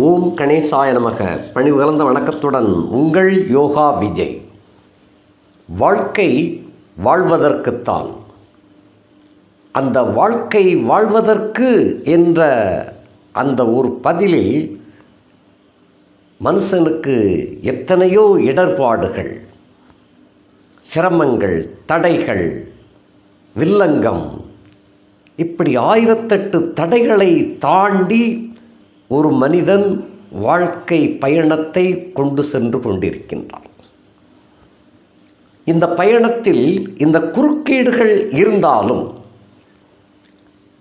ஓம் கணேசாய நமக. பணிவு கலந்த வணக்கத்துடன் உங்கள் யோகா விஜய். வாழ்க்கை வாழ்வதற்குத்தான். அந்த வாழ்க்கை வாழ்வதற்கு என்ற அந்த ஒரு பதிலில் மனுஷனுக்கு எத்தனையோ இடர்பாடுகள் சிரமங்கள் தடைகள் வில்லங்கம் இப்படி ஆயிரத்தெட்டு தடைகளை தாண்டி ஒரு மனிதன் வாழ்க்கை பயணத்தை கொண்டு சென்று கொண்டிருக்கின்றான். இந்த பயணத்தில் இந்த குறுக்கீடுகள் இருந்தாலும்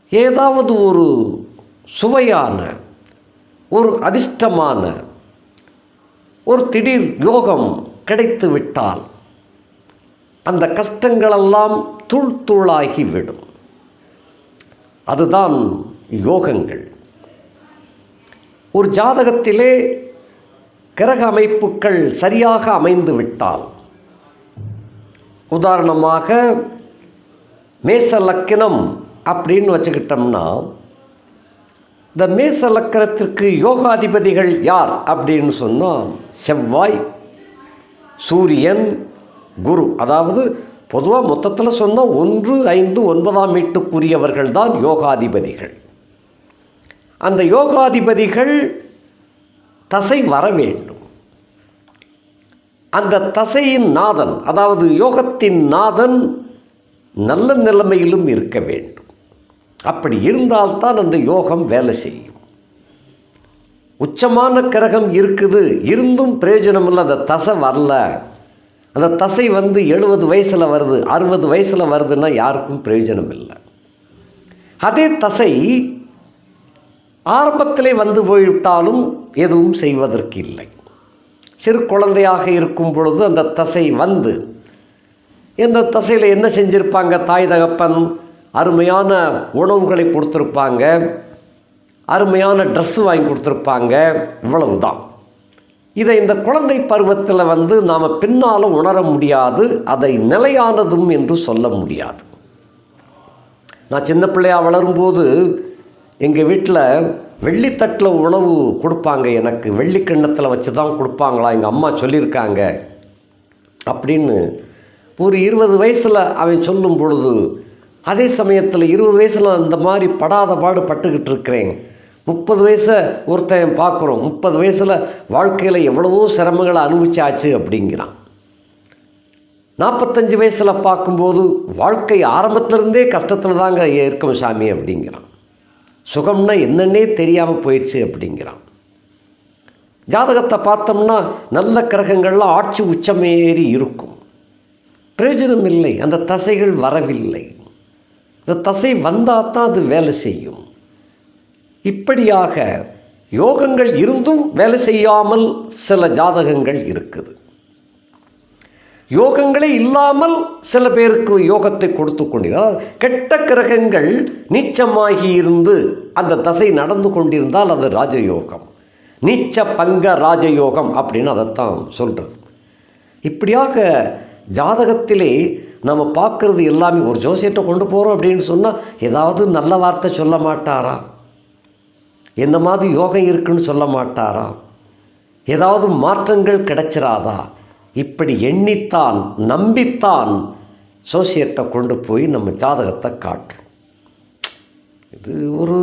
ஏதாவது ஒரு சுவையான ஒரு அதிர்ஷ்டமான ஒரு திடீர் யோகம் கிடைத்து விட்டால் அந்த கஷ்டங்களெல்லாம் தூள் தூளாகிவிடும் அதுதான் யோகங்கள். ஒரு ஜாதகத்திலே கிரக அமைப்புகள் சரியாக அமைந்து விட்டால் உதாரணமாக மேச லக்கினம் அப்படின்னு வச்சுக்கிட்டோம்னா இந்த மேச லக்கணத்திற்கு யோகாதிபதிகள் யார் அப்படின்னு சொன்னால் செவ்வாய் சூரியன் குரு. அதாவது பொதுவாக மொத்தத்தில் சொன்னால் ஒன்று ஐந்து ஒன்பதாம் வீட்டுக்குரியவர்கள் தான் யோகாதிபதிகள். அந்த யோகாதிபதிகள் தசை வர வேண்டும். அந்த தசையின் நாதன் அதாவது யோகத்தின் நாதன் நல்ல நிலைமையிலும் இருக்க வேண்டும். அப்படி இருந்தால்தான் அந்த யோகம் வேலை செய்யும். உச்சமான கிரகம் இருக்குது இருந்தும் பிரயோஜனம் இல்லை அந்த தசை வரல. அந்த தசை வந்து எழுபது வயசில் வருது அறுபது வயசில் வருதுன்னா யாருக்கும் பிரயோஜனம் இல்லை அதே தசை ஆரம்பத்திலே வந்து போய்விட்டாலும் எதுவும் செய்வதற்கு இல்லை சிறு குழந்தையாக இருக்கும் பொழுது அந்த தசை வந்து இந்த தசையில் என்ன செஞ்சுருப்பாங்க? தாய் தகப்பன் அருமையான உணவுகளை கொடுத்துருப்பாங்க அருமையான ட்ரெஸ்ஸு வாங்கி கொடுத்துருப்பாங்க இவ்வளவு தான் இதை இந்த குழந்தை பருவத்தில் வந்து நாம் பின்னால் உணர முடியாது அதை நிலையானதும் என்று சொல்ல முடியாது. நான் சின்ன பிள்ளையாக வளரும்போது எங்கள் வீட்டில் வெள்ளித்தட்டில் உணவு கொடுப்பாங்க எனக்கு. வெள்ளி கிண்ணத்தில் வச்சு தான் கொடுப்பாங்களா? எங்கள் அம்மா சொல்லியிருக்காங்க. அப்படின்னு ஒரு இருபது வயசில் அவன் சொல்லும் பொழுது அதே சமயத்தில் இருபது வயசில் அந்த மாதிரி படாத பாடு பட்டுக்கிட்டு இருக்கிறேன். முப்பது வயசை ஒருத்தன் பார்க்குறோம். முப்பது வயசில் வாழ்க்கையில் எவ்வளவோ சிரமங்களை அனுபவிச்சாச்சு அப்படிங்கிறான். நாற்பத்தஞ்சு வயசில் பார்க்கும்போது வாழ்க்கை ஆரம்பத்திலேருந்தே கஷ்டத்தில் தாங்க இருக்கும் சாமி அப்படிங்கிறான். சுகம்னா என்னன்னே தெரியாமல் போயிடுச்சு அப்படிங்கிறான். ஜாதகத்தை பார்த்தோம்னா நல்ல கிரகங்கள்லாம் ஆட்சி உச்சமேறி இருக்கும். பிரயோஜனம் இல்லை அந்த தசைகள் வரவில்லை. இந்த தசை வந்தால் தான் அது வேலை செய்யும். இப்படியாக யோகங்கள் இருந்தும் வேலை செய்யாமல் சில ஜாதகங்கள் இருக்குது. யோகங்களே இல்லாமல் சில பேருக்கு யோகத்தை கொடுத்து கொண்டிருந்தால் கெட்ட கிரகங்கள் நீச்சமாகி இருந்து அந்த தசை நடந்து கொண்டிருந்தால் அது ராஜயோகம். நீச்ச பங்க ராஜயோகம் அப்படின்னு அதைத்தான் சொல்கிறது இப்படியாக ஜாதகத்திலே நம்ம பார்க்குறது எல்லாமே ஒரு ஜோசியத்தை கொண்டு போகிறோம் அப்படின்னு சொன்னால் ஏதாவது நல்ல வார்த்தை சொல்ல மாட்டாரா? எந்த மாதிரி யோகம் இருக்குன்னு சொல்ல மாட்டாரா? ஏதாவது மாற்றங்கள் கிடைச்சிராதா? இப்படி எண்ணித்தான் நம்பித்தான் சோசியத்தை கொண்டு போய் நம்ம ஜாதகத்தை காட்டுறோம். இது ஒரு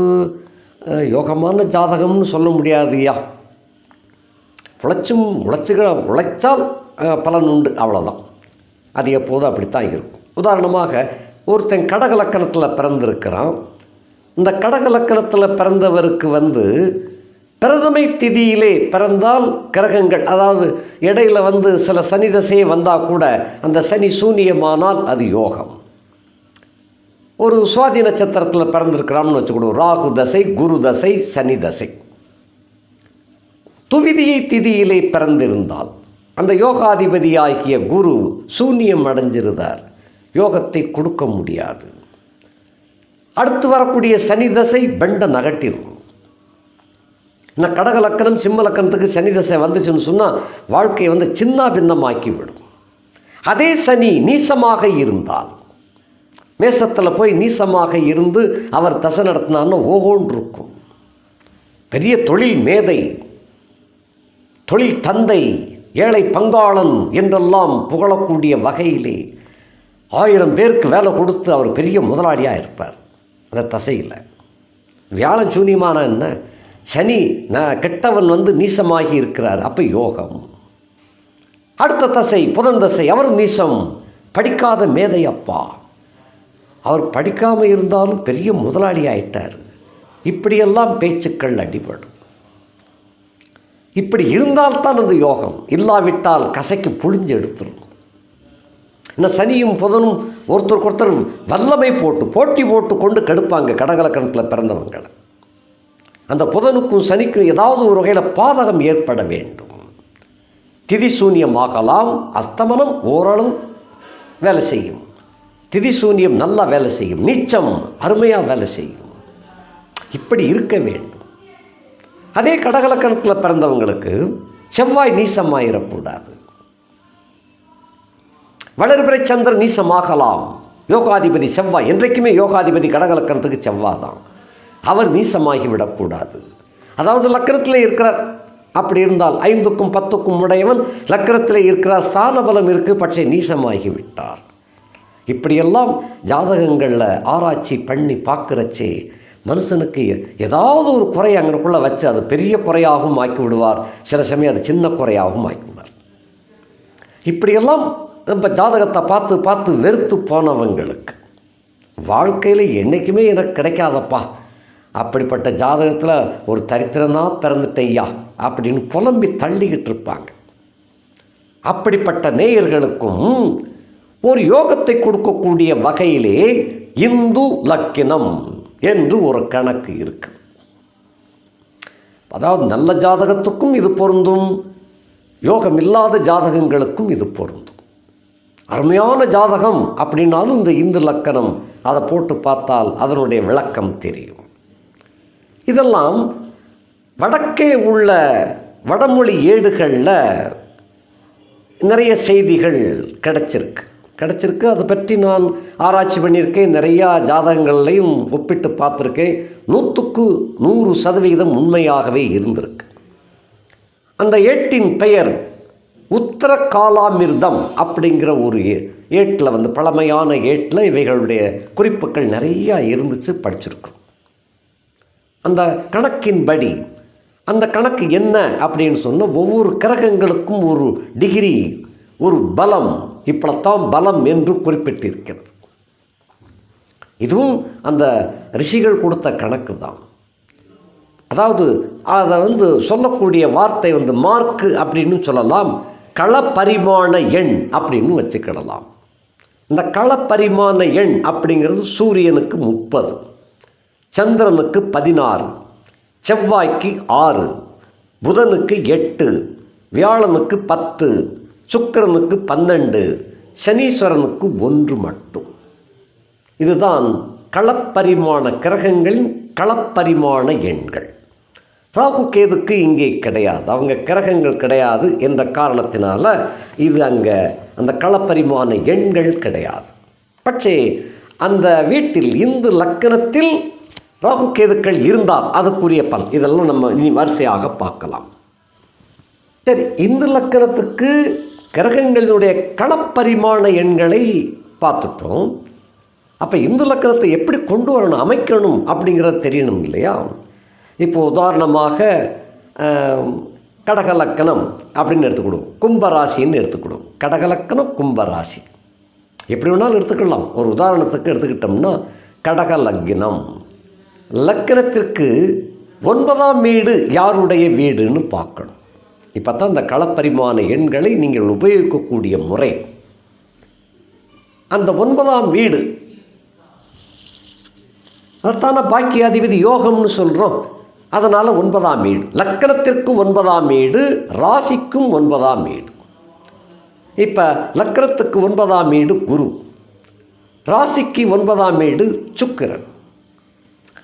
யோகமான ஜாதகம்னு சொல்ல முடியாதுயா உழைச்சும் உழைச்சுக்கிற உழைச்சால் பலன் உண்டு அவ்வளோதான் அது எப்போதும் அப்படித்தான் இருக்கும். உதாரணமாக ஒருத்தன் கடகலக்கணத்தில் பிறந்திருக்கிறான். இந்த கடகலக்கணத்தில் பிறந்தவருக்கு வந்து பிரதமை திதியிலே பிறந்தால் கிரகங்கள் அதாவது இடையில வந்து சில சனி தசையே வந்தால் கூட அந்த சனி சூனியமானால் அது யோகம். ஒரு சுவாதி நட்சத்திரத்தில் பிறந்திருக்கிறான்னு வச்சுக்கணும். ராகு தசை குரு தசை சனி தசை. துவிதியை திதியிலே பிறந்திருந்தால் அந்த யோகாதிபதியாகிய குரு சூன்யம் அடைஞ்சிருந்தார். யோகத்தை கொடுக்க முடியாது. அடுத்து வரக்கூடிய சனி தசை பெண்ட நகட்டிடும் இந்த கடக லக்கணம் சிம்ம லக்கணத்துக்கு சனி தசை வந்துச்சுன்னு சொன்னால் வாழ்க்கையை வந்து சின்ன பின்னமாக்கி விடும் அதே சனி நீசமாக இருந்தால் மேசத்தில் போய் நீசமாக இருந்து அவர் தசை நடத்தினார்னா ஓகோன்னு இருக்கும் பெரிய தொழில் மேதை தொழில் தந்தை ஏழை பங்காளன் என்றெல்லாம் புகழக்கூடிய வகையிலே ஆயிரம் பேருக்கு வேலை கொடுத்து அவர் பெரிய முதலாளியாக இருப்பார். அந்த தசையில். வியாழன் சூன்யமான என்ன? சனி நான் கெட்டவன் வந்து நீசமாகி இருக்கிறார். அப்போ யோகம். அடுத்த தசை புதன் தசை அவர் நீசம். படிக்காத மேதை அப்பா. அவர் படிக்காமல் இருந்தாலும் பெரிய முதலாளி ஆயிட்டார். இப்படியெல்லாம் பேச்சுக்கள் அடிபடும். இப்படி இருந்தால்தான் அந்த யோகம். இல்லாவிட்டால் கசைக்கு புழிஞ்சு எடுத்துடும் இன்னும் சனியும் புதனும் ஒருத்தருக்கு ஒருத்தர் வல்லமை போட்டு போட்டி போட்டு கொண்டு கெடுப்பாங்க கடகலக்கணத்தில் பிறந்தவங்களை. அந்த புதனுக்கும் சனிக்கும் ஏதாவது ஒரு வகையில் பாதகம் ஏற்பட வேண்டும். திதிசூன்யமாகலாம் அஸ்தமனம் ஓரளவு வேலை செய்யும். திதிசூன்யம் நல்லா வேலை செய்யும் நீச்சம் அருமையாக வேலை செய்யும். இப்படி இருக்க வேண்டும். அதே கடகலக்கணத்தில் பிறந்தவங்களுக்கு செவ்வாய் நீசமாயிடக்கூடாது வளர்பிறை சந்திரன் நீசமாகலாம். யோகாதிபதி செவ்வாய் என்றைக்குமே யோகாதிபதி கடகலக்கணத்துக்கு செவ்வாய் தான் அவர் நீசமாகி விடக்கூடாது. அதாவது லக்கரத்தில் இருக்கிறார். அப்படி இருந்தால் ஐந்துக்கும் பத்துக்கும் உடையவன் லக்கரத்தில் இருக்கிறார் ஸ்தான பலம் இருக்குது பட்சே நீசமாகி விட்டார். இப்படியெல்லாம் ஜாதகங்களில் ஆராய்ச்சி பண்ணி பார்க்குறச்சே மனுஷனுக்கு ஏதாவது ஒரு குறை அங்கனுக்குள்ளே வச்சு அது பெரிய குறையாகவும் ஆக்கி விடுவார். சில சமயம் அது சின்ன குறையாகவும் ஆக்கி விடுவார். இப்படியெல்லாம் நம்ம ஜாதகத்தை பார்த்து பார்த்து வெறுத்து போனவங்களுக்கு வாழ்க்கையில் என்றைக்குமே எனக்கு கிடைக்காதப்பா. அப்படிப்பட்ட ஜாதகத்தில் ஒரு தரித்திரனாக பிறந்துட்டையா அப்படின்னு புலம்பி தள்ளிக்கிட்டு இருப்பாங்க. அப்படிப்பட்ட நேயர்களுக்கும் ஒரு யோகத்தை கொடுக்கக்கூடிய வகையிலே இந்து லக்கினம் என்று ஒரு கணக்கு இருக்கு. அதாவது நல்ல ஜாதகத்துக்கும் இது பொருந்தும் யோகம் இல்லாத ஜாதகங்களுக்கும் இது பொருந்தும். அருமையான ஜாதகம் அப்படின்னாலும் இந்த இந்து லக்கணம் அதை போட்டு பார்த்தால் அதனுடைய விளக்கம் தெரியும். இதெல்லாம் வடக்கே உள்ள வடமொழி ஏடுகளில் நிறைய செய்திகள் கிடச்சிருக்கு. கிடச்சிருக்கு. அதை பற்றி நான் ஆராய்ச்சி பண்ணியிருக்கேன். நிறையா ஜாதகங்கள்லையும் ஒப்பிட்டு பார்த்துருக்கேன். நூற்றுக்கு நூறு சதவிகிதம் உண்மையாகவே இருந்திருக்கு. அந்த ஏட்டின் பெயர் உத்தர காலாமிர்தம் அப்படிங்கிற ஒரு ஏட்டில் வந்து பழமையான ஏட்டில் இவைகளுடைய குறிப்புகள் நிறையா இருந்துச்சு படிச்சிருக்கோம் அந்த கணக்கின்படி அந்த கணக்கு என்ன அப்படின்னு சொன்னால் ஒவ்வொரு கிரகங்களுக்கும் ஒரு டிகிரி ஒரு பலம். இப்படித்தான் பலம் என்று குறிப்பிட்டிருக்கிறது. இதுவும் அந்த ரிஷிகள் கொடுத்த கணக்கு தான் அதாவது அதை வந்து சொல்லக்கூடிய வார்த்தை வந்து மார்க்கு அப்படின்னு சொல்லலாம் களப்பரிமாண எண் அப்படின்னு வச்சுக்கிடலாம். இந்த களப்பரிமாண எண் அப்படிங்கிறது சூரியனுக்கு முப்பது. சந்திரனுக்கு பதினாறு செவ்வாய்க்கு ஆறு புதனுக்கு எட்டு வியாழனுக்கு பத்து சுக்கிரனுக்கு பன்னெண்டு சனீஸ்வரனுக்கு ஒன்று மட்டும். இதுதான் களப்பரிமாண கிரகங்களின் களப்பரிமாண எண்கள். ராகு கேதுக்கு இங்கே கிடையாது. அவங்க கிரகங்கள் கிடையாது என்ற காரணத்தினால இது அங்கே அந்த களப்பரிமாண எண்கள் கிடையாது. பட்சே அந்த வீட்டில் இந்து லக்கணத்தில் ராகு கேதுக்கள் இருந்தால் அதுக்குரிய பலன். இதெல்லாம் நம்ம இனி வரிசையாக பார்க்கலாம். சரி இந்து லக்கணத்துக்கு கிரகங்களினுடைய களப்பரிமாண எண்களை பார்த்துட்டோம். அப்போ இந்து லக்கணத்தை எப்படி கொண்டு வரணும் அமைக்கணும் அப்படிங்கிறது தெரியணும் இல்லையா? இப்போ உதாரணமாக கடகலக்கணம் அப்படின்னு எடுத்துக்கிடுவோம். கும்பராசின்னு எடுத்துக்கிடுவோம். கடகலக்கணம் கும்பராசி எப்படி வேணாலும் எடுத்துக்கலாம். ஒரு உதாரணத்துக்கு எடுத்துக்கிட்டோம்னா கடக லக்னம். லக்கணத்திற்கு ஒன்பதாம் வீடு யாருடைய வீடுன்னு பார்க்கணும். இப்போ தான் இந்த களப்பரிமாண எண்களை நீங்கள் உபயோகிக்கக்கூடிய முறை. அந்த ஒன்பதாம் வீடு. அதைத்தான பாக்கியாதிபதி யோகம்னு சொல்கிறோம் அதனால் ஒன்பதாம் வீடு. லக்கணத்திற்கு ஒன்பதாம் வீடு ராசிக்கும் ஒன்பதாம் வீடு. இப்போ லக்கணத்துக்கு ஒன்பதாம் வீடு குரு. ராசிக்கு ஒன்பதாம் வீடு சுக்கிரன்.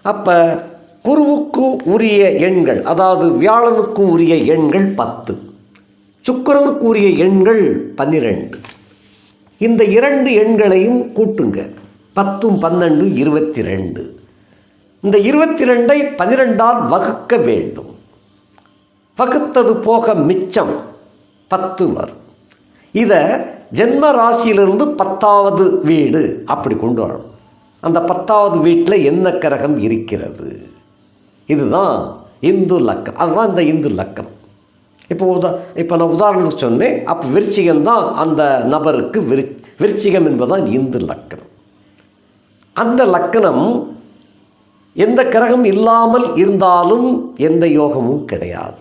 அப்போ குருவுக்கு உரிய எண்கள் அதாவது வியாழனுக்கு உரிய எண்கள் பத்து சுக்கரனுக்கு உரிய எண்கள் பன்னிரெண்டு. இந்த இரண்டு எண்களையும் கூட்டுங்க. பத்தும் பன்னெண்டு இருபத்தி ரெண்டு இந்த இருபத்தி ரெண்டை பனிரெண்டால் வகுக்க வேண்டும். வகுத்தது போக மிச்சம் பத்து வரும். இதை ஜென்ம ராசியிலிருந்து பத்தாவது வீடு அப்படி கொண்டு வரணும். அந்த பத்தாவது வீட்டில் என்ன கிரகம் இருக்கிறது? இதுதான் இந்து லக்கணம் அதுதான் இந்த இந்து லக்கணம் இப்போ உதா இப்போ நான் உதாரணத்துக்கு சொன்னேன் அப்போ விருச்சிகம் தான் அந்த நபருக்கு விரு விருச்சிகம் என்பதுதான் இந்து லக்கணம் அந்த லக்கணம் எந்த கிரகம் இல்லாமல் இருந்தாலும் எந்த யோகமும் கிடையாது.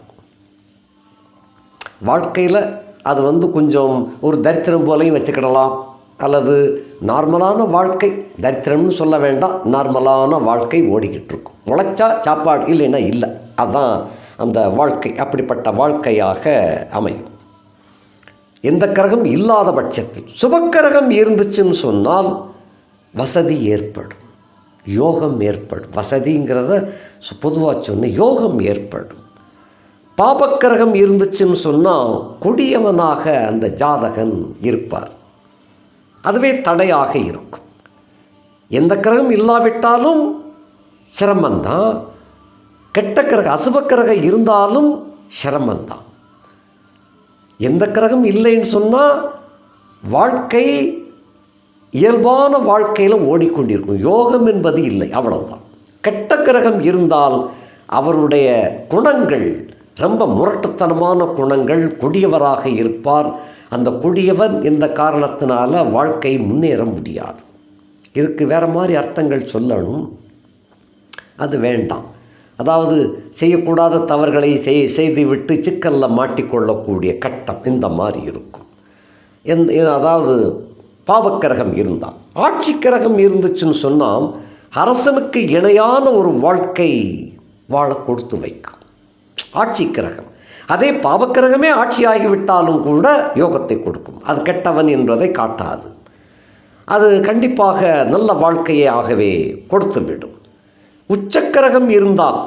வாழ்க்கையில் அது வந்து கொஞ்சம் ஒரு தரித்திரம் போலையும் வச்சுக்கிடலாம். அல்லது நார்மலான வாழ்க்கை தரித்திரம்னு சொல்ல வேண்டாம். நார்மலான வாழ்க்கை ஓடிக்கிட்டு இருக்கும் உழைச்சா சாப்பாடு இல்லைன்னா இல்லை. அதுதான் அந்த வாழ்க்கை அப்படிப்பட்ட வாழ்க்கையாக அமையும். எந்த கிரகம் இல்லாத பட்சத்தில் சுபக்கிரகம் இருந்துச்சுன்னு சொன்னால் வசதி ஏற்படும். யோகம் ஏற்படும். வசதிங்கிறத பொதுவாக சொன்ன யோகம் ஏற்படும். பாபக்கிரகம் இருந்துச்சுன்னு சொன்னால் கொடியவனாக அந்த ஜாதகன் இருப்பார். அதுவே தடையாக இருக்கும். எந்த கிரகம் இல்லாவிட்டாலும் சிரமந்தான் கெட்ட கிரக அசுப கிரகம் இருந்தாலும் சிரமந்தான் எந்த கிரகம் இல்லைன்னு சொன்னால் வாழ்க்கை இயல்பான வாழ்க்கையில் ஓடிக்கொண்டிருக்கும். யோகம் என்பது இல்லை அவ்வளவுதான். கெட்ட கிரகம் இருந்தால் அவருடைய குணங்கள் ரொம்ப முரட்டுத்தனமான குணங்கள் கொடியவராக இருப்பார். அந்த கொடியவன் என்ற காரணத்தினால வாழ்க்கை முன்னேற முடியாது. இதுக்கு வேறு மாதிரி அர்த்தங்கள் சொல்லணும். அது வேண்டாம். அதாவது செய்யக்கூடாத தவறுகளை செய் செய்துவிட்டு சிக்கலில் மாட்டிக்கொள்ளக்கூடிய கட்டம் இந்த மாதிரி இருக்கும். எந்த அதாவது பாவக்கிரகம் இருந்தால் ஆட்சி கிரகம் இருந்துச்சுன்னு சொன்னால் அரசனுக்கு இணையான ஒரு வாழ்க்கை வாழ கொடுத்து வைக்கும். ஆட்சி கிரகம். அதே பாவக்கிரகமே ஆட்சி ஆகிவிட்டாலும் கூட யோகத்தை கொடுக்கும். அது கெட்டவன் என்பதை காட்டாது. அது கண்டிப்பாக நல்ல வாழ்க்கையை ஆகவே கொடுத்துவிடும். உச்சக்கரகம் இருந்தால்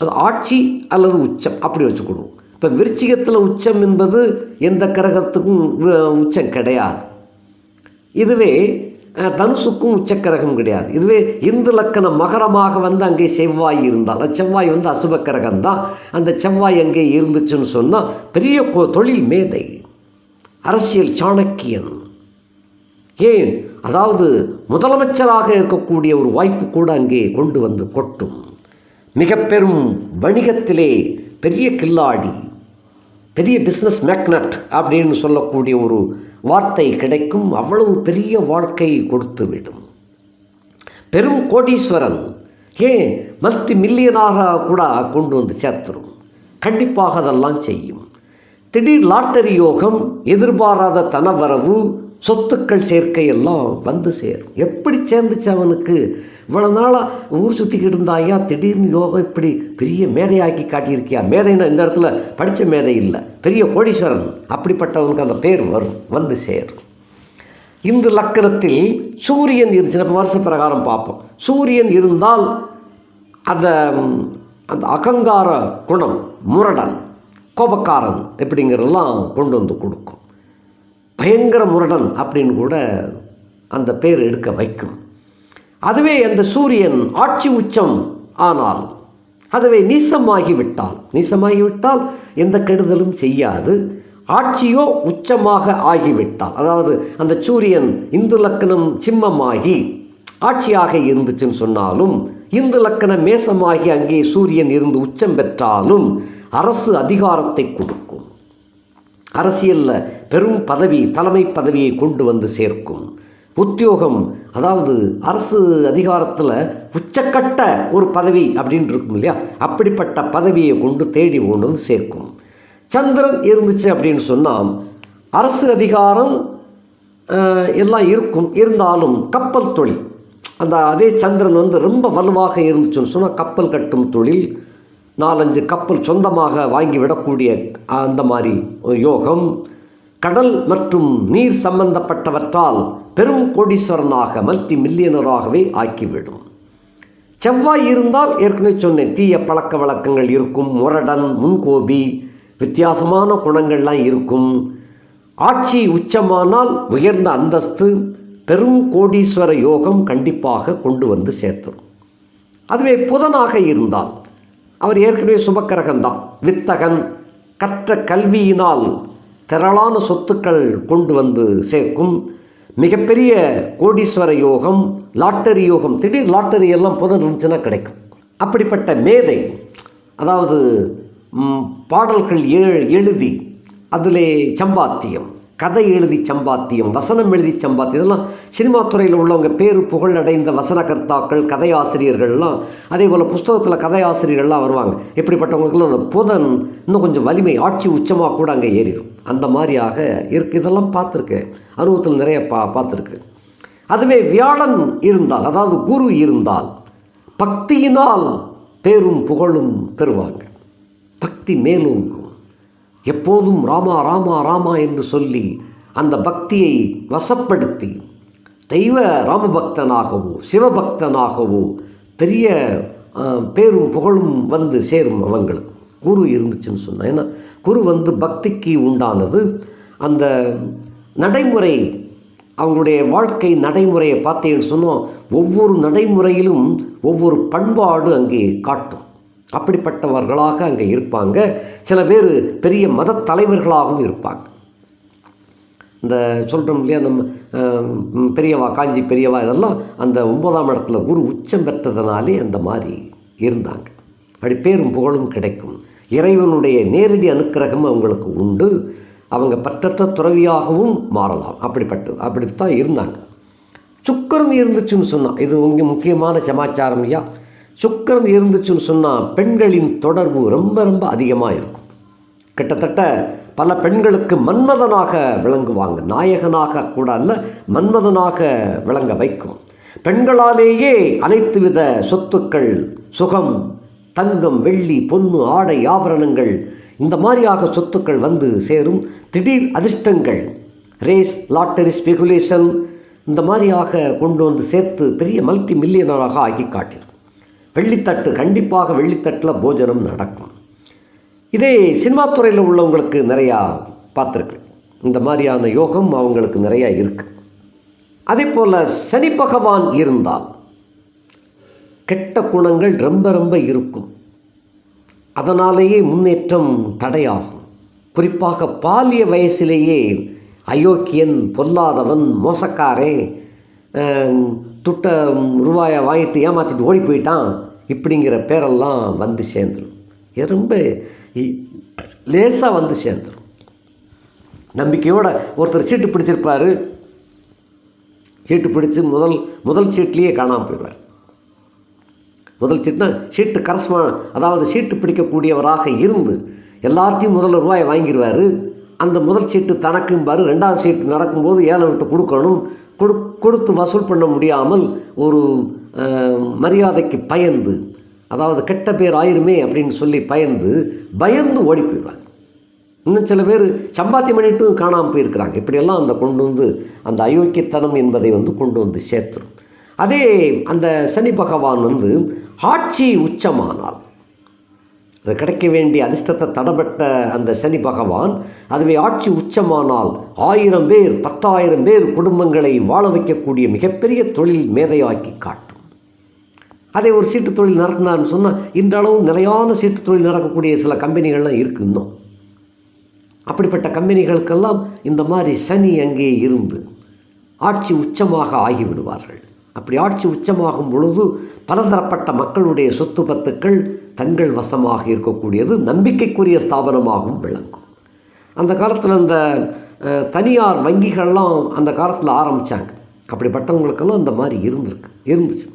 அது ஆட்சி அல்லது உச்சம் அப்படி வச்சுக்கொடுவோம் இப்போ விருச்சிகத்தில் உச்சம் என்பது எந்த கிரகத்துக்கும் உச்சம் கிடையாது. இதுவே தனுசுக்கும் உச்சக்கிரகம் கிடையாது. இதுவே இந்து லக்கணம் மகரமாக வந்து அங்கே செவ்வாய் இருந்தால் அந்த செவ்வாய் வந்து அசுபக்கரகம் தான் அந்த செவ்வாய் அங்கே இருந்துச்சுன்னு சொன்னால் பெரிய கொ- தொழில் மேதை அரசியல் சாணக்கியன். ஏன்? அதாவது முதலமைச்சராக இருக்கக்கூடிய ஒரு வாய்ப்பு கூட அங்கே கொண்டு வந்து கொட்டும். மிக பெரும் வணிகத்திலே பெரிய கில்லாடி. பெரிய பிஸ்னஸ் மேக்னட் அப்படின்னு சொல்லக்கூடிய ஒரு வார்த்தை கிடைக்கும் அவ்வளவு பெரிய வாழ்க்கை கொடுத்து விடும் பெரும் கோடீஸ்வரன் ஏன் மல்டி மில்லியனாக கூட கொண்டு வந்து சேர்த்துரும்? கண்டிப்பாக அதெல்லாம் செய்யும். திடீர் லாட்டரி யோகம் எதிர்பாராத தனவரவு சொத்துக்கள் சேர்க்கை எல்லாம் வந்து சேரும். எப்படி சேர்ந்துச்சு அவனுக்கு? இவ்வளோ நாளாக ஊர் சுற்றிக்கிட்டு இருந்தாயா திடீர்னு யோகம் இப்படி பெரிய மேதையாக்கி காட்டியிருக்கியா? மேதைன்னா இந்த இடத்துல படித்த மேதை இல்லை. பெரிய கோடீஸ்வரன். அப்படிப்பட்டவனுக்கு அந்த பேர் வரும் வந்து சேரும். இந்து லக்கணத்தில் சூரியன் இருந்துச்சு. நம்ம வருஷ பிரகாரம் பார்ப்போம். சூரியன் இருந்தால் அந்த அந்த அகங்கார குணம் முரடன் கோபக்காரன் எப்படிங்கிறதெல்லாம் கொண்டு வந்து கொடுக்கும். பயங்கர முரடன் அப்படின்னு கூட அந்த பேர் எடுக்க வைக்கும். அதுவே அந்த சூரியன் ஆட்சி உச்சம் ஆனால் அதுவே நீசமாகிவிட்டால். நீசமாகிவிட்டால் எந்த கெடுதலும் செய்யாது. ஆட்சியோ உச்சமாக ஆகிவிட்டால். அதாவது அந்த சூரியன் இந்து லக்கணம் சிம்மமாகி ஆட்சியாக இருந்துச்சுன்னு சொன்னாலும் இந்து லக்கண மேசமாகி அங்கே சூரியன் இருந்து உச்சம் பெற்றாலும் அரசு அதிகாரத்தை கொடுக்கும். அரசியலில் பெரும் பதவி தலைமை பதவியை கொண்டு வந்து சேர்க்கும். உத்தியோகம் அதாவது அரசு அதிகாரத்தில் உச்சக்கட்ட ஒரு பதவி அப்படின்னு இருக்கும் இல்லையா? அப்படிப்பட்ட பதவியை கொண்டு தேடி கொண்டு வந்து சேர்க்கும். சந்திரன் இருந்துச்சு அப்படின்னு சொன்னால் அரசு அதிகாரம் எல்லாம் இருக்கும். இருந்தாலும் கப்பல் தொழில். அந்த அதே சந்திரன் வந்து ரொம்ப வலுவாக இருந்துச்சுன்னு சொன்னால் கப்பல் கட்டும் தொழில் நாலஞ்சு கப்பல் சொந்தமாக வாங்கி விடக்கூடிய அந்த மாதிரி யோகம். கடல் மற்றும் நீர் சம்பந்தப்பட்டவற்றால் பெரும் கோடீஸ்வரனாக மல்டி மில்லியனராகவே ஆக்கிவிடும். செவ்வாய் இருந்தால் ஏற்கனவே சொன்னேன் தீய பழக்க வழக்கங்கள் இருக்கும் முரடன் முன்கோபி வித்தியாசமான குணங்கள்லாம் இருக்கும். ஆட்சி உச்சமானால் உயர்ந்த அந்தஸ்து பெரும் கோடீஸ்வர யோகம் கண்டிப்பாக கொண்டு வந்து சேர்த்துரும். அதுவே புதனாக இருந்தால் அவர் ஏற்கனவே சுபக்கிரகம்தான். வித்தகன் கற்ற கல்வியினால் திரளான சொத்துக்கள் கொண்டு வந்து சேர்க்கும். மிகப்பெரிய கோடீஸ்வர யோகம் லாட்டரி யோகம் திடீர் லாட்டரி எல்லாம் புதன் இருந்துச்சுன்னா கிடைக்கும். அப்படிப்பட்ட மேதை அதாவது பாடல்கள் எழுதி அதிலே சம்பாத்தியம். கதை எழுதி சம்பாத்தியம் வசனம் எழுதி சம்பாத்தியம் இதெல்லாம் சினிமா துறையில் உள்ளவங்க பேர் புகழ் அடைந்த வசனகர்த்தாக்கள் கதையாசிரியர்கள்லாம் அதே போல் புஸ்தகத்தில் கதையாசிரியர்கள்லாம் வருவாங்க. இப்படிப்பட்டவங்களுக்குலாம் அந்த புதன் இன்னும் கொஞ்சம் வலிமை ஆட்சி உச்சமாக கூட அங்கே ஏறிடும். அந்த மாதிரியாக இருக்கு. இதெல்லாம் பார்த்துருக்கேன். அனுபவத்தில் நிறைய பா பார்த்துருக்கு. அதுவே வியாழன் இருந்தால் அதாவது குரு இருந்தால் பக்தியினால் பேரும் புகழும் பெறுவாங்க. பக்தி மேலோங்கும் எப்போதும் ராமா ராமா ராமா என்று சொல்லி அந்த பக்தியை வசப்படுத்தி தெய்வ ராமபக்தனாகவோ சிவபக்தனாகவோ பெரிய பேரும் புகழும் வந்து சேரும் அவங்களுக்கு. குரு இருந்துச்சுன்னு சொன்னேன் ஏன்னா குரு வந்து பக்திக்கு உண்டானது. அந்த நடைமுறை அவங்களுடைய வாழ்க்கை நடைமுறையை பார்த்தேன்னு சொன்னோம் ஒவ்வொரு நடைமுறையிலும் ஒவ்வொரு பண்பாடு அங்கே காட்டும். அப்படிப்பட்டவர்களாக அங்கே இருப்பாங்க. சில பேர் பெரிய மத தலைவர்களாகவும் இருப்பாங்க. இந்த சொல்கிறோம் இல்லையா நம்ம பெரியவா காஞ்சி பெரியவா இதெல்லாம் அந்த ஒன்பதாம் இடத்துல குரு உச்சம் பெற்றதுனாலே அந்த மாதிரி இருந்தாங்க. அப்படி பேரும் புகழும் கிடைக்கும். இறைவனுடைய நேரடி அனுக்கிரகம் அவங்களுக்கு உண்டு. அவங்க பற்றற்ற துறவியாகவும் மாறலாம். அப்படிப்பட்டது அப்படித்தான் இருந்தாங்க. சுக்கரன் இருந்துச்சுன்னு சொன்னால் இது இங்கே முக்கியமான சமாச்சாரம் ஐயா சுக்கரன் இருந்துச்சுன்னு சொன்னால் பெண்களின் தொடர்பு ரொம்ப ரொம்ப அதிகமாக இருக்கும் கிட்டத்தட்ட பல பெண்களுக்கு மன்மதனாக விளங்குவாங்க. நாயகனாக கூட அல்ல மன்மதனாக விளங்க வைக்கும். பெண்களாலேயே அனைத்து வித சொத்துக்கள் சுகம் தங்கம் வெள்ளி பொன்னு ஆடை ஆபரணங்கள் இந்த மாதிரியாக சொத்துக்கள் வந்து சேரும். திடீர் அதிர்ஷ்டங்கள் ரேஸ் லாட்டரி ஸ்பெகுலேஷன் இந்த மாதிரியாக கொண்டு வந்து சேர்த்து பெரிய மல்டி மில்லியனராக ஆக்கி காட்டிடும் வெள்ளித்தட்டு கண்டிப்பாக வெள்ளித்தட்டில் போஜனம் நடக்கும். இதே சினிமா துறையில் உள்ளவங்களுக்கு நிறையா பார்த்துருக்கு இந்த மாதிரியான யோகம் அவங்களுக்கு நிறையா இருக்குது அதே போல் சனி பகவான் இருந்தால் கெட்ட குணங்கள் ரொம்ப ரொம்ப இருக்கும். அதனாலேயே முன்னேற்றம் தடையாகும். குறிப்பாக பாலிய வயசிலேயே அயோக்கியன் பொல்லாதவன் மோசக்காரே துட்ட ரூபாயை வாங்கிட்டு ஏமாற்றிட்டு ஓடி போயிட்டான். இப்படிங்கிற பேரெல்லாம் வந்து சேர்ந்துடும் ரொம்ப லேசாக வந்து சேர்ந்துடும் நம்பிக்கையோட ஒருத்தர் சீட்டு பிடிச்சிருப்பார். சீட்டு பிடிச்சி முதல் முதல் சீட்லேயே காணாமல் போயிடுவார். முதல் சீட்னா சீட்டு கரஸ்மா அதாவது சீட்டு பிடிக்கக்கூடியவராக இருந்து எல்லாத்தையும் முதல்ல ரூபாயை வாங்கிடுவார் அந்த முதல் சீட்டு தனக்கும்பாரு. ரெண்டாவது சீட்டு நடக்கும்போது ஏழை விட்டு கொடுக்கணும். கொடு கொடுத்து வசூல் பண்ண முடியாமல் ஒரு மரியாதைக்கு பயந்து அதாவது கெட்ட பேர் ஆயிருமே அப்படின்னு சொல்லி பயந்து பயந்து ஓடி போயிடுவாங்க. இன்னும் சில பேர் சம்பாத்தியம் பண்ணிட்டு காணாமல் போயிருக்கிறாங்க. இப்படியெல்லாம் அந்த கொண்டு வந்து அந்த அயோக்கியத்தனம் என்பதை வந்து கொண்டு வந்து சேர்த்துரும். அதே அந்த சனி பகவான் வந்து ஆட்சி உச்சமானால் கிடைக்க வேண்டிய அதிர்ஷ்டத்தை தடப்பட்ட அந்த சனி பகவான் அதுவே ஆட்சி உச்சமானால் ஆயிரம் பேர் பத்தாயிரம் பேர் குடும்பங்களை வாழ வைக்கக்கூடிய மிகப்பெரிய தொழில் மேதையாக்கி காட்டும். அதே ஒரு சீட்டு தொழில் நடத்தினான்னு சொன்னால் இன்றளவும் நிலையான சீட்டு தொழில் நடக்கக்கூடிய சில கம்பெனிகள்லாம் இருக்கு இன்னும். அப்படிப்பட்ட கம்பெனிகளுக்கெல்லாம் இந்த மாதிரி சனி அங்கே இருந்து ஆட்சி உச்சமாக ஆகிவிடுவார்கள். அப்படி ஆட்சி உச்சமாகும் பொழுது பலதரப்பட்ட மக்களுடைய சொத்து பத்துக்கள் தங்கள் வசமாக இருக்கக்கூடியது நம்பிக்கைக்குரிய ஸ்தாபனமாகவும் விளங்கும். அந்த காலத்தில் இந்த தனியார் வங்கிகள்லாம் அந்த காலத்தில் ஆரம்பித்தாங்க அப்படிப்பட்டவங்களுக்கெல்லாம் இந்த மாதிரி இருந்திருக்கு இருந்துச்சு.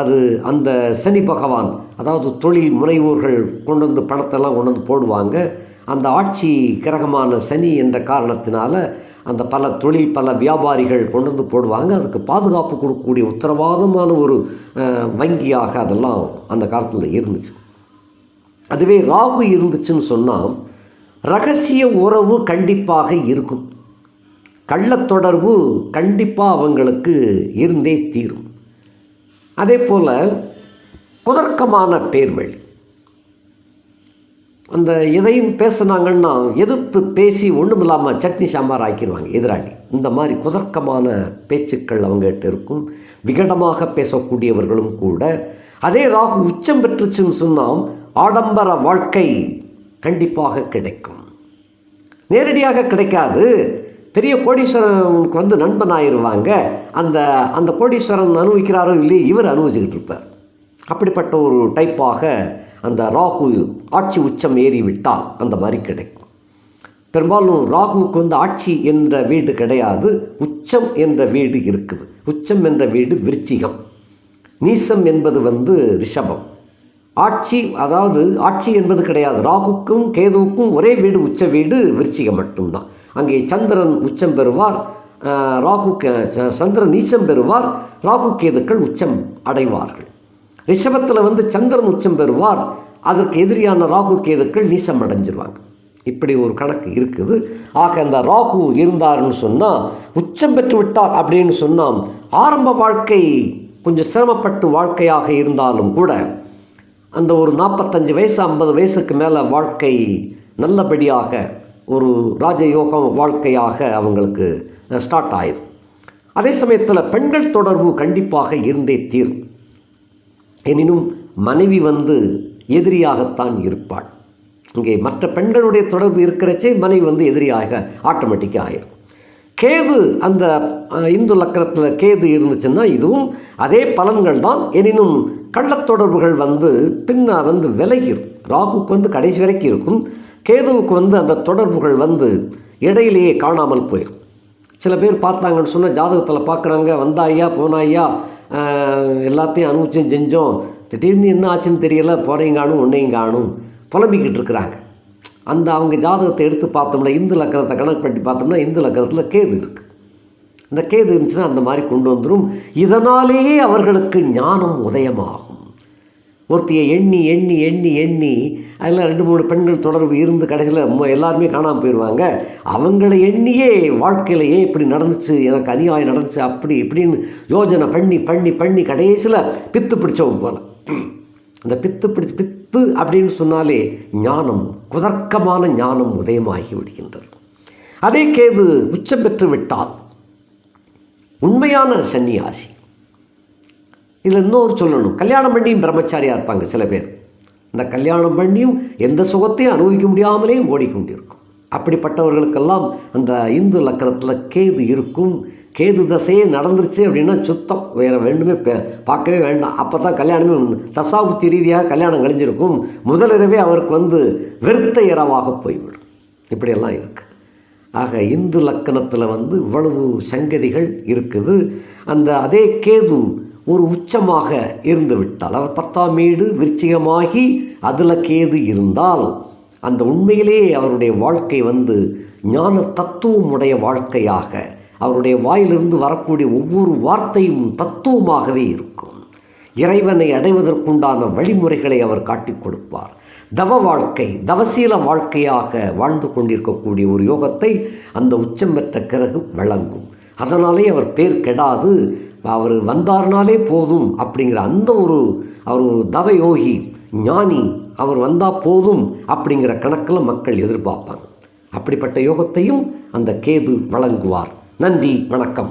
அது அந்த சனி பகவான் அதாவது தொழில் முனைவோர்கள் கொண்டு வந்து பணத்தெல்லாம் கொண்டு வந்து போடுவாங்க. அந்த ஆட்சி கிரகமான சனி என்ற காரணத்தினால அந்த பல தொழில் பல வியாபாரிகள் கொண்டு வந்து போடுவாங்க. அதுக்கு பாதுகாப்பு கொடுக்கக்கூடிய உத்தரவாதமான ஒரு வங்கியாக அதெல்லாம் அந்த காலத்தில் இருந்துச்சு. அதுவே ராகு இருந்துச்சுன்னு சொன்னால் ரகசிய உறவு கண்டிப்பாக இருக்கும். கள்ளத்தொடர்பு கண்டிப்பாக அவங்களுக்கு இருந்தே தீரும். அதே போல் குதர்க்கமான பேர்வழி. அந்த எதையும் பேசுனாங்கன்னா எதிர்த்து பேசி ஒன்றும் இல்லாமல் சட்னி சாம்பார் ஆக்கிடுவாங்க எதிராளி. இந்த மாதிரி குதர்க்கமான பேச்சுக்கள் அவங்ககிட்ட இருக்கும். விகடமாக பேசக்கூடியவர்களும் கூட. அதே ராகு உச்சம் பெற்றுச்சுன்னு சொன்னால் ஆடம்பர வாழ்க்கை கண்டிப்பாக கிடைக்கும். நேரடியாக கிடைக்காது. பெரிய கோடீஸ்வரனுக்கு வந்து நண்பன் ஆயிடுவாங்க அந்த அந்த கோடீஸ்வரன் அனுபவிக்கிறாரோ இல்லையே இவர் அனுபவிச்சுக்கிட்டு இருப்பார். அப்படிப்பட்ட ஒரு டைப்பாக அந்த ராகு ஆட்சி உச்சம் ஏறிவிட்டால் அந்த மாதிரி கிடைக்கும். பெரும்பாலும் ராகுவுக்கு வந்து ஆட்சி என்ற வீடு கிடையாது. உச்சம் என்ற வீடு இருக்குது. உச்சம் என்ற வீடு விருச்சிகம். நீசம் என்பது வந்து ரிஷபம். ஆட்சி அதாவது ஆட்சி என்பது கிடையாது. ராகுக்கும் கேதுவுக்கும் ஒரே வீடு உச்ச வீடு விருச்சிகம் மட்டும்தான். அங்கே சந்திரன் உச்சம் பெறுவார். ராகு கே- ச- சந்திரன் நீச்சம் பெறுவார். ராகு கேதுக்கள் உச்சம் அடைவார்கள். ரிஷபத்தில் வந்து சந்திரன் உச்சம் பெறுவார். அதற்கு எதிரியான ராகு கேதுக்கள் நீச்சம் அடைஞ்சிருவாங்க. இப்படி ஒரு கணக்கு இருக்குது. ஆக அந்த ராகு இருந்தாருன்னு சொன்னால் உச்சம் பெற்று விட்டார் அப்படின்னு சொன்னால் ஆரம்ப வாழ்க்கை கொஞ்சம் சிரமப்பட்டு வாழ்க்கையாக இருந்தாலும் கூட அந்த ஒரு நாற்பத்தஞ்சு வயசு ஐம்பது வயசுக்கு மேலே வாழ்க்கை நல்லபடியாக ஒரு ராஜயோகம் வாழ்க்கையாக அவங்களுக்கு ஸ்டார்ட் ஆயிடும் அதே சமயத்தில் பெண்கள் தொடர்பு கண்டிப்பாக இருந்தே தீரும். எனினும் மனைவி வந்து எதிரியாகத்தான் இருப்பாள். இங்கே மற்ற பெண்களுடைய தொடர்பு இருக்கிறச்சே மனைவி வந்து எதிரியாக ஆட்டோமேட்டிக்காக ஆயிரும். கேது அந்த இந்து லக்கணத்தில் கேது இருந்துச்சுன்னா இதுவும் அதே பலன்கள் தான். எனினும் கள்ளத் தொடர்புகள் வந்து பின்னா வந்து விலகிடும் ராகுக்கு வந்து கடைசி வரைக்கும் இருக்கும். கேதுவுக்கு வந்து அந்த தொடர்புகள் வந்து இடையிலேயே காணாமல் போயிடும் சில பேர் பார்த்தாங்கன்னு சொன்னால் ஜாதகத்தில் பார்க்குறாங்க வந்தாயா போனாய்யா எல்லாத்தையும் அனுபவிச்சோம் செஞ்சோம். திடீர்னு என்ன ஆச்சுன்னு தெரியல போனையும் காணும் ஒன்றையும் காணும். புலம்பிக்கிட்டு இருக்கிறாங்க. அந்த அவங்க ஜாதகத்தை எடுத்து பார்த்தோம்னா இந்து லக்கணத்தை கணக்கு பண்ணி பார்த்தோம்னா இந்து லக்கணத்தில் கேது இருக்குது இந்த கேது இருந்துச்சுன்னா அந்த மாதிரி கொண்டு வந்துடும் இதனாலேயே அவர்களுக்கு ஞானம் உதயமாகும். ஒருத்தியை எண்ணி எண்ணி எண்ணி எண்ணி அதில் ரெண்டு மூணு பெண்கள் தொடர்பு இருந்து கடைசியில் எல்லாருமே காணாமல் போயிடுவாங்க. அவங்கள எண்ணியே வாழ்க்கையில் ஏன் இப்படி நடந்துச்சு? எனக்கு அநியாயம் நடந்துச்சு அப்படி இப்படின்னு யோஜனை பண்ணி பண்ணி பண்ணி கடைசியில் பித்து பிடிச்சவங்க போல. அந்த பித்து பிடிச்சு பித்து அப்படின்னு சொன்னாலே ஞானம் குதர்க்கமான ஞானம் உதயமாகி விடுகின்றது. அதே கேது உச்சம் பெற்று விட்டால் உண்மையான சன்னியாசி. இதில் இன்னொரு சொல்லணும். கல்யாணம் பண்ணியும் பிரம்மச்சாரியாக இருப்பாங்க சில பேர். அந்த கல்யாணம் பண்ணியும் எந்த சுகத்தையும் அனுபவிக்க முடியாமலே ஓடிக்கொண்டிருக்கும். அப்படிப்பட்டவர்களுக்கெல்லாம் அந்த இந்து லக்கணத்தில் கேது இருக்கும். கேது தசையே நடந்துருச்சு அப்படின்னா சுத்தம். வேறு வேண்டுமே பே- பார்க்கவே வேண்டாம். அப்போ தான் கல்யாணமே தசாபுத்தி ரீதியாக கல்யாணம் கழிஞ்சிருக்கும். முதலிரவே அவருக்கு வந்து வெறுத்த இரவாக போய்விடும். இப்படியெல்லாம் இருக்குது ஆக இந்து லக்கணத்தில் வந்து இவ்வளவு சங்கதிகள் இருக்குது. அந்த அதே கேது ஒரு உச்சமாக இருந்துவிட்டால் அவர் பத்தாம் வீடு விருச்சிகமாகி அதில் கேது இருந்தால் அந்த உண்மையிலே அவருடைய வாழ்க்கை வந்து ஞான தத்துவம் உடைய வாழ்க்கையாக அவருடைய வாயிலிருந்து வரக்கூடிய ஒவ்வொரு வார்த்தையும் தத்துவமாகவே இருக்கும். இறைவனை அடைவதற்குண்டான வழிமுறைகளை அவர் காட்டிக் கொடுப்பார். தவ வாழ்க்கை தவசீல வாழ்க்கையாக வாழ்ந்து கொண்டிருக்கக்கூடிய ஒரு யோகத்தை அந்த உச்சம் பெற்ற கிரகு வழங்கும். அதனாலே அவர் பேர் கெடாது அவர் வந்தார்னாலே போதும் அப்படிங்கிற அந்த ஒரு அவர் ஒரு தவயோகி ஞானி அவர் வந்தால் போதும் அப்படிங்கிற கணக்கில் மக்கள் எதிர்பார்ப்பாங்க. அப்படிப்பட்ட யோகத்தையும் அந்த கேது வழங்குவார். நன்றி வணக்கம்.